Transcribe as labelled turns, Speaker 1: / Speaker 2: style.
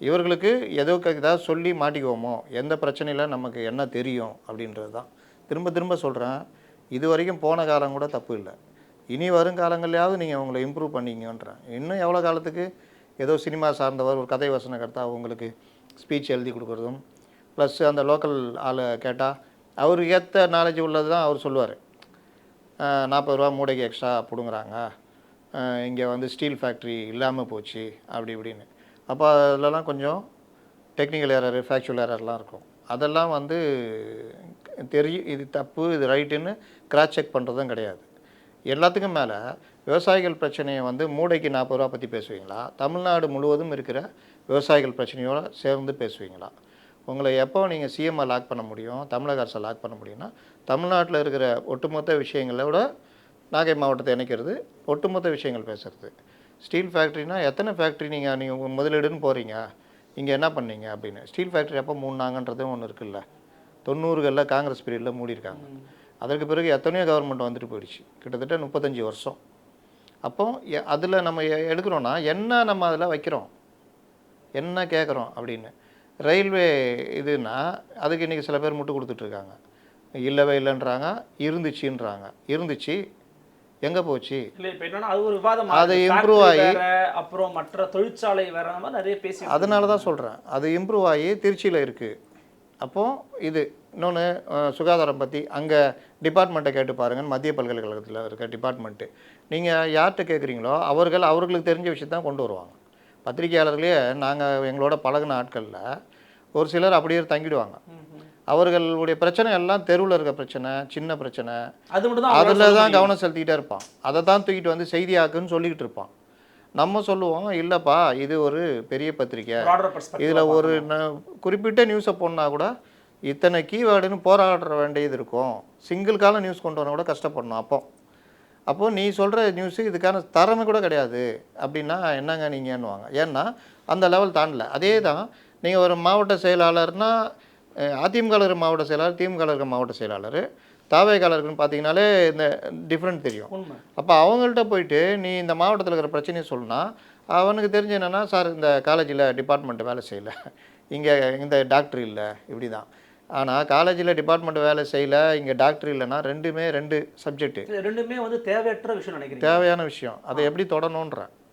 Speaker 1: இவர்களுக்கு ஏதோ க- ஏதாவது சொல்லி மாட்டிக்குவோமோ எந்த பிரச்சனையில் நமக்கு என்ன தெரியும் அப்படின்றது தான். திரும்ப திரும்ப சொல்கிறேன் இது வரைக்கும் போன காலம் கூட தப்பு இல்லை. இனி வருங்காலங்கள்லையாவது நீங்கள் உங்களை இம்ப்ரூவ் பண்ணிங்கன்றேன். இன்னும் எவ்வளோ காலத்துக்கு? ஏதோ சினிமா சார்ந்தவர் ஒரு கதை வசனகர்த்தா உங்களுக்கு ஸ்பீச் எழுதி கொடுக்குறதும் ப்ளஸ் அந்த லோக்கல் ஆளை கேட்டால் அவருக்கு ஏற்ற நாலேஜ் உள்ளது தான் அவர் சொல்லுவார். நாற்பது ரூபா மூடைக்கு எக்ஸ்ட்ரா பிடுங்குறாங்க. இங்கே வந்து ஸ்டீல் ஃபேக்ட்ரி இல்லாமல் போச்சு அப்படி இப்படின்னு. அப்போ அதிலலாம் கொஞ்சம் டெக்னிக்கல் எரர் ஃபேக்சுவல் எரர்லாம் இருக்கும். அதெல்லாம் வந்து தெரியும் இது தப்பு இது ரைட்டுன்னு கிராஸ் செக் பண்ணுறதும் கிடையாது. எல்லாத்துக்கும் மேலே விவசாயிகள் பிரச்சனையை வந்து மூடைக்கு நாற்பது ரூபா பற்றி பேசுவீங்களா? தமிழ்நாடு முழுவதும் இருக்கிற விவசாயிகள் பிரச்சனையோடு சேர்ந்து பேசுவீங்களா? உங்களை எப்போ நீங்கள் சிஎம்ஐ லாக் பண்ண முடியும் தமிழக அரசை லாக் பண்ண முடியும்னா தமிழ்நாட்டில் இருக்கிற ஒட்டுமொத்த விஷயங்களோட நாகை மாவட்டத்தை இணைக்கிறது ஒட்டுமொத்த விஷயங்கள் பேசுகிறது ஸ்டீல் ஃபேக்ட்ரினா எத்தனை ஃபேக்ட்ரி நீங்கள் நீங்கள் முதலீடுன்னு போகிறீங்க இங்கே என்ன பண்ணீங்க அப்படின்னு. ஸ்டீல் ஃபேக்ட்ரி எப்போ மூடினாங்கன்றது ஒன்று இருக்குல்ல. தொண்ணூறுகளில் காங்கிரஸ் பீரியடில் மூடியிருக்காங்க. அதற்கு பிறகு எத்தனையோ கவர்மெண்ட் வந்துட்டு போயிடுச்சு. கிட்டத்தட்ட முப்பத்தஞ்சு வருஷம். அப்போ அதில் நம்ம எடுக்கிறோன்னா என்ன நம்ம அதில் வைக்கிறோம்? என்ன கேட்குறோம் அப்படின்னு. ரயில்வே இதுன்னா அதுக்கு இன்றைக்கி சில பேர் முட்டு கொடுத்துட்ருக்காங்க இல்லவே இல்லைன்றாங்க. இருந்துச்சுன்றாங்க. இருந்துச்சு எங்கே போச்சு?
Speaker 2: இல்ல இப்ப என்னன்னா அது ஒரு விவாதம்?
Speaker 1: அது
Speaker 2: Factory
Speaker 1: ஆகி-
Speaker 2: அப்புறம் மற்ற தொழிற்சாலை வேற நிறைய பேசி
Speaker 1: அதனால தான் சொல்கிறேன் அது இம்ப்ரூவ் ஆகி திருச்சியில் இருக்குது அப்போது இது இன்னொன்று சுகாதாரம் பற்றி அங்கே டிபார்ட்மெண்ட்டை கேட்டு பாருங்கன்னு மத்திய பல்கலைக்கழகத்தில் இருக்க டிபார்ட்மெண்ட்டு நீங்கள் யார்கிட்ட கேட்குறீங்களோ அவர்கள் அவர்களுக்கு தெரிஞ்ச விஷயத்தான் கொண்டு வருவாங்க. பத்திரிகையாளர்களே நாங்கள் எங்களோட பழகுன ஆட்களில் ஒரு சிலர் அப்படியே தங்கிடுவாங்க. அவர்களுடைய பிரச்சனை எல்லாம் தெருவில் இருக்க பிரச்சனை சின்ன பிரச்சனை.
Speaker 2: அது மட்டும் தான்
Speaker 1: அதில் தான் கவனம் செலுத்திக்கிட்டே இருப்பான். அதை தான் தூக்கிட்டு வந்து செய்தியாக்குன்னு சொல்லிக்கிட்டு இருப்பான். நம்ம சொல்லுவோம் இல்லைப்பா இது ஒரு பெரிய பத்திரிக்கை. இதில் ஒரு குறிப்பிட்ட நியூஸை போனால் கூட இத்தனை கீவேர்டுன்னு போராட வேண்டியது இருக்கும். சிங்கிள் நியூஸ் கொண்டு வர கூட கஷ்டப்படணும் அப்போ. அப்போது நீ சொல்கிற நியூஸு இதுக்கான தரமே கூட கிடையாது. அப்படின்னா என்னங்க நீங்கன்னுவாங்க. ஏன்னா அந்த லெவல் தாண்டல. அதே தான் நீங்கள் ஒரு மாவட்ட செயலாளர்னா அதிமுக இருக்கிற மாவட்ட செயலாளர் திமுக இருக்கிற மாவட்ட செயலாளர். தாவேகாலருக்குன்னு பார்த்தீங்கனாலே இந்த டிஃப்ரெண்ட் தெரியும். அப்போ அவங்கள்ட்ட போயிட்டு நீ இந்த மாவட்டத்தில் இருக்கிற பிரச்சனையை சொன்னா அவனுக்கு தெரிஞ்ச என்னென்னா சார் இந்த காலேஜில் டிபார்ட்மெண்ட் வேலை செய்யலை. இங்கே இந்த டாக்டர் இல்லை. இப்படி தான் ஆனால் காலேஜில் டிபார்ட்மெண்ட் வேலை செய்யலை இங்கே டாக்டர் இல்லைன்னா ரெண்டுமே ரெண்டு சப்ஜெக்ட்டு
Speaker 2: ரெண்டுமே வந்து தேவையற்ற விஷயம் நினைக்கிறீங்க.
Speaker 1: தேவையான விஷயம். அதை எப்படி தொடரணுன்றேன்